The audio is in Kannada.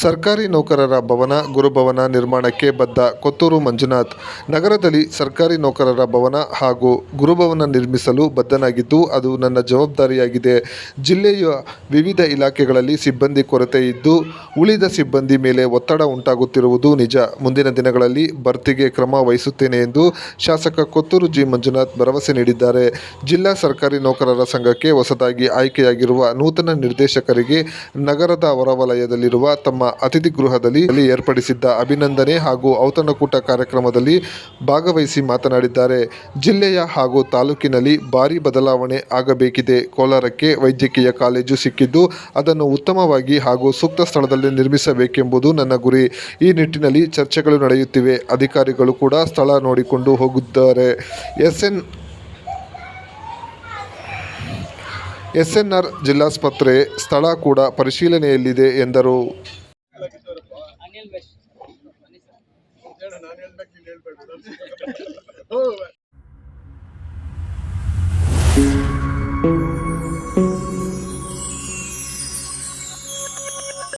ಸರ್ಕಾರಿ ನೌಕರರ ಭವನ, ಗುರುಭವನ ನಿರ್ಮಾಣಕ್ಕೆ ಬದ್ಧ ಕೊತ್ತೂರು ಮಂಜುನಾಥ್. ನಗರದಲ್ಲಿ ಸರ್ಕಾರಿ ನೌಕರರ ಭವನ ಹಾಗೂ ಗುರುಭವನ ನಿರ್ಮಿಸಲು ಬದ್ಧನಾಗಿದ್ದು, ಅದು ನನ್ನ ಜವಾಬ್ದಾರಿಯಾಗಿದೆ. ಜಿಲ್ಲೆಯ ವಿವಿಧ ಇಲಾಖೆಗಳಲ್ಲಿ ಸಿಬ್ಬಂದಿ ಕೊರತೆ ಇದ್ದು, ಉಳಿದ ಸಿಬ್ಬಂದಿ ಮೇಲೆ ಒತ್ತಡ ಉಂಟಾಗುತ್ತಿರುವುದು ನಿಜ. ಮುಂದಿನ ದಿನಗಳಲ್ಲಿ ಭರ್ತಿಗೆ ಕ್ರಮ ವಹಿಸುತ್ತೇನೆ ಎಂದು ಶಾಸಕ ಕೊತ್ತೂರು ಜಿ. ಮಂಜುನಾಥ್ ಭರವಸೆ ನೀಡಿದ್ದಾರೆ. ಜಿಲ್ಲಾ ಸರ್ಕಾರಿ ನೌಕರರ ಸಂಘಕ್ಕೆ ಹೊಸದಾಗಿ ಆಯ್ಕೆಯಾಗಿರುವ ನೂತನ ನಿರ್ದೇಶಕರಿಗೆ ನಗರದ ಹೊರವಲಯದಲ್ಲಿರುವ ತಮ್ಮ ಅತಿಥಿ ಗೃಹದಲ್ಲಿ ಏರ್ಪಡಿಸಿದ್ದ ಅಭಿನಂದನೆ ಹಾಗೂ ಔತಣಕೂಟ ಕಾರ್ಯಕ್ರಮದಲ್ಲಿ ಭಾಗವಹಿಸಿ ಮಾತನಾಡಿದ್ದಾರೆ. ಜಿಲ್ಲೆಯ ಹಾಗೂ ತಾಲೂಕಿನಲ್ಲಿ ಭಾರಿ ಬದಲಾವಣೆ ಆಗಬೇಕಿದೆ. ಕೋಲಾರಕ್ಕೆ ವೈದ್ಯಕೀಯ ಕಾಲೇಜು ಸಿಕ್ಕಿದ್ದು ಅದನ್ನು ಉತ್ತಮವಾಗಿ ಹಾಗೂ ಸೂಕ್ತ ಸ್ಥಳದಲ್ಲಿ ನಿರ್ಮಿಸಬೇಕೆಂಬುದು ನನ್ನ ಗುರಿ. ಈ ನಿಟ್ಟಿನಲ್ಲಿ ಚರ್ಚೆಗಳು ನಡೆಯುತ್ತಿವೆ. ಅಧಿಕಾರಿಗಳು ಕೂಡ ಸ್ಥಳ ನೋಡಿಕೊಂಡು ಹೋಗಿದ್ದಾರೆ. ಎಸ್ಎನ್ ಎಸ್ಎನ್ಆರ್ ಜಿಲ್ಲಾಸ್ಪತ್ರೆ ಸ್ಥಳ ಕೂಡ ಪರಿಶೀಲನೆಯಲ್ಲಿದೆ ಎಂದರು. ನಾನು ಹೇಳ್ಬೇಕು ಹೇಳ್ಬೇಕು.